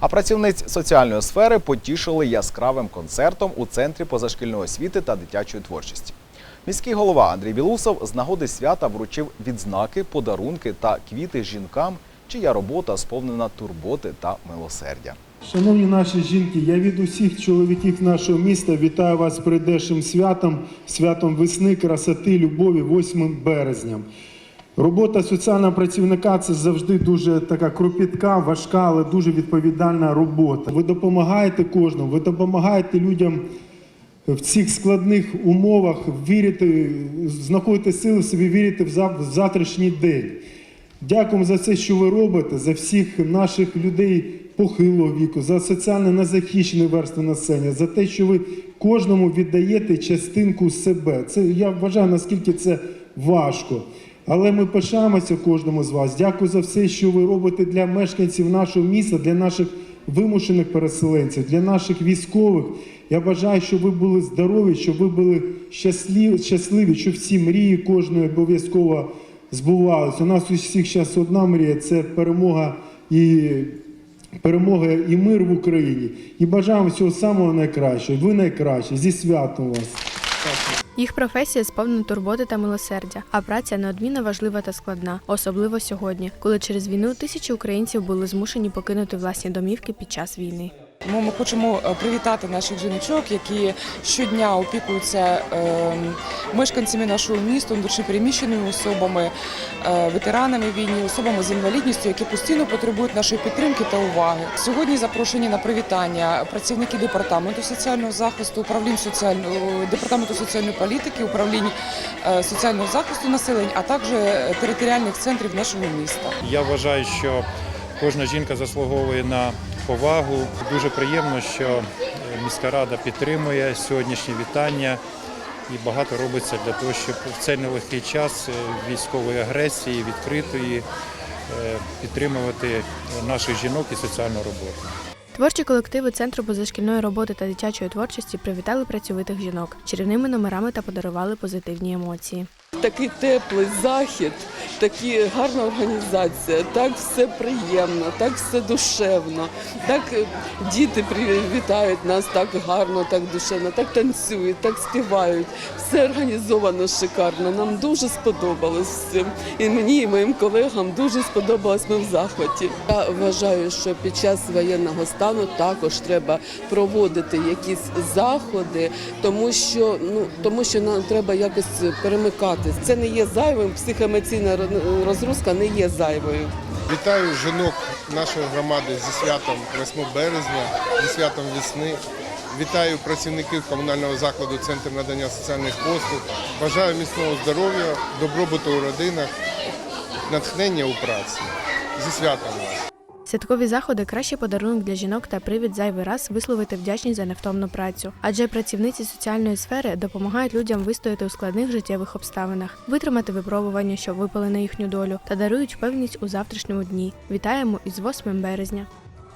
А працівниць соціальної сфери потішили яскравим концертом у центрі позашкільної освіти та дитячої творчості. Міський голова Андрій Білусов з нагоди свята вручив відзнаки, подарунки та квіти жінкам, чия робота сповнена турботи та милосердя. Шановні наші жінки, я від усіх чоловіків нашого міста вітаю вас з прийдешнім святом, святом весни, красоти, любові, 8 березням. Робота соціального працівника це завжди дуже така кропітка, важка, але дуже відповідальна робота. Ви допомагаєте кожному, ви допомагаєте людям в цих складних умовах вірити, знаходити сили собі вірити в завтрашній день. Дякуємо за все, що ви робите, за всіх наших людей похилого віку, за соціально незахищені верстви населення, за те, що ви кожному віддаєте частинку себе. Це я вважаю, наскільки це важко. Але ми пишаємося кожному з вас. Дякую за все, що ви робите для мешканців нашого міста, для наших вимушених переселенців, для наших військових. Я бажаю, щоб ви були здорові, щоб ви були щасливі, щасливі щоб всі мрії кожної обов'язково збувалися. У нас у всіх зараз одна мрія це перемога і перемога і мир в Україні. І бажаємо всього самого найкращого. Ви найкращі. Зі святом вас. Їх професія сповнена турботи та милосердя, а праця неодмінно важлива та складна, особливо сьогодні, коли через війну тисячі українців були змушені покинути власні домівки під час війни. Ми хочемо е, привітати наших жіночок, які щодня опікуються е, мешканцями нашого міста, внутрішньопереміщеними особами, е, ветеранами війни, особами з інвалідністю, які постійно потребують нашої підтримки та уваги. Сьогодні запрошені на привітання працівники департаменту соціального захисту, управлінь соціального департаменту соціальної політики, управлінь е, соціального захисту населення, а також е, територіальних центрів нашого міста. Я вважаю, що кожна жінка заслуговує на повагу. Дуже приємно, що е, міська рада підтримує сьогоднішнє вітання і багато робиться для того, щоб в цей нелегкий час е, військової агресії, відкритої, е, підтримувати наших жінок і соціальну роботу. Творчі колективи Центру позашкільної роботи та дитячої творчості привітали працьовитих жінок чарівними номерами та подарували позитивні емоції. Такий теплий захід, такі гарна організація, так все приємно, так все душевно, так е, діти привітають нас так гарно, так душевно, так танцюють, так співають. Все організовано шикарно. Нам дуже сподобалось. І мені, і моїм колегам дуже сподобалось. Ми в захваті. Я вважаю, що під час воєнного стану також треба проводити якісь заходи, тому що ну тому що нам треба якось перемикатись. Це не є зайвим. Психоемоційна розгрузка не є зайвою. Вітаю жінок нашої громади зі святом 8 березня, зі святом весни. Вітаю працівників комунального закладу Центр надання соціальних послуг. Бажаю міцного здоров'я, добробуту у родинах, натхнення у праці. Зі святом вас! Святкові заходи кращий подарунок для жінок та привід зайвий раз висловити вдячність за невтомну працю. Адже працівниці соціальної сфери допомагають людям вистояти у складних життєвих обставинах, витримати випробування, що випали на їхню долю, та дарують впевненість у завтрашньому дні. Вітаємо із 8 березня.